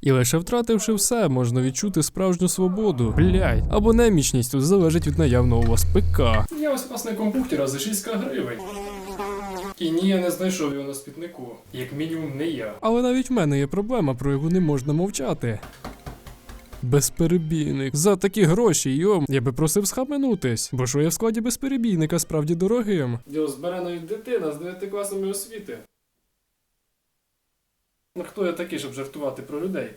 І лише втративши все, можна відчути справжню свободу. Блять. Або немічність тут залежить від наявного у вас ПК. Я ось власником бухтера за 6 гривень. І ні, я не знайшов його на спітнику. Як мінімум, не я. Але навіть в мене є проблема, про яку не можна мовчати. Безперебійник. За такі гроші, йом, я би просив схаменутись, бо що я в складі безперебійника справді дорогим. Його збере навіть дитина з 9 класами освіти. Ну хто я такий, щоб жартувати про людей?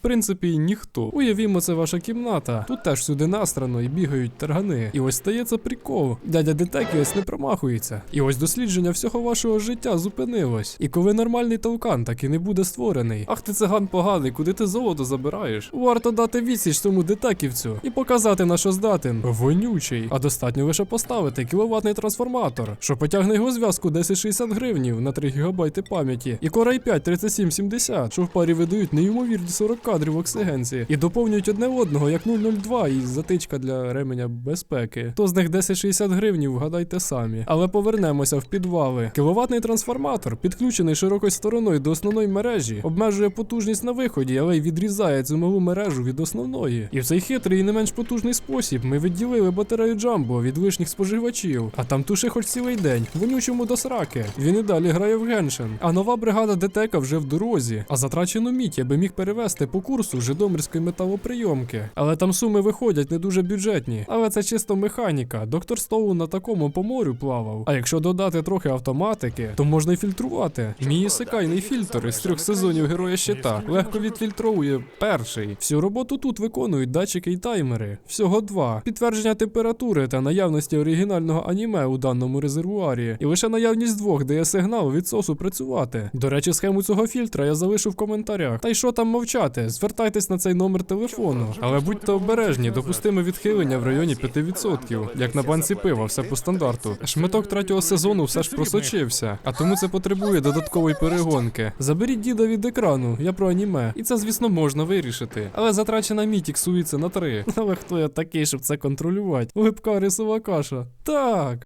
Принципі, ніхто. Уявімо, це ваша кімната. Тут теж сюди насрано і бігають таргани. І ось стається прикол. Дядя Детеквіс не промахується. І ось дослідження всього вашого життя зупинилось. І коли нормальний толкан так і не буде створений. Ах ти циган поганий, куди ти золото забираєш? Варто дати відсіч цьому детеківцю і показати на що здатен. Вонючий. А достатньо лише поставити кіловатний трансформатор, що потягне його зв'язку 1060 гривнів на 3 ГБ пам'яті. І Core i5 3770, що в парі видають неймовірні 40 кадрів оксигенції. І доповнюють одне одного як 002 і затичка для ременя безпеки. То з них 1060 гривнів, вгадайте самі. Але повернемося в підвали. Кіловатний трансформатор, підключений широкою стороною до основної мережі, обмежує потужність на виході, але й відрізає цю малу мережу від основної. І в цей хитрий і не менш потужний спосіб ми відділили батарею Джамбо від лишніх споживачів. А там туши хоч цілий день, вонючому до сраки. Він і далі грає в Геншин. А нова бригада ДТЕКа вже в дорозі. А затрачену мідь я би міг перевести по курсу Житомирської металоприйомки. Але там суми виходять не дуже бюджетні. Але це чисто механіка. Доктор Стоун на такому по морю плавав. А якщо додати трохи автоматики, то можна й фільтрувати. Мій ісекайний фільтр із трьох сезонів Героя Щита легко відфільтровує перший. Всю роботу тут виконують датчики й таймери. Всього два. Підтвердження температури та наявності оригінального аніме у даному резервуарі. І лише наявність двох дає сигнал від сосу працювати. До речі, схему цього фільтра я залишу в коментарях. Та й що там мовчати? Звертайтесь на цей номер телефону. Але будьте обережні, допустиме відхилення в районі 5%. Як на банці пива, все по стандарту. Шмиток третього сезону все ж просочився, а тому це потребує додаткової перегонки. Заберіть діда від екрану, я про аніме. І це, звісно, можна вирішити. Але затрачена мідь іксується на 3. Але хто я такий, щоб це контролювати? Липка рисова каша. Так.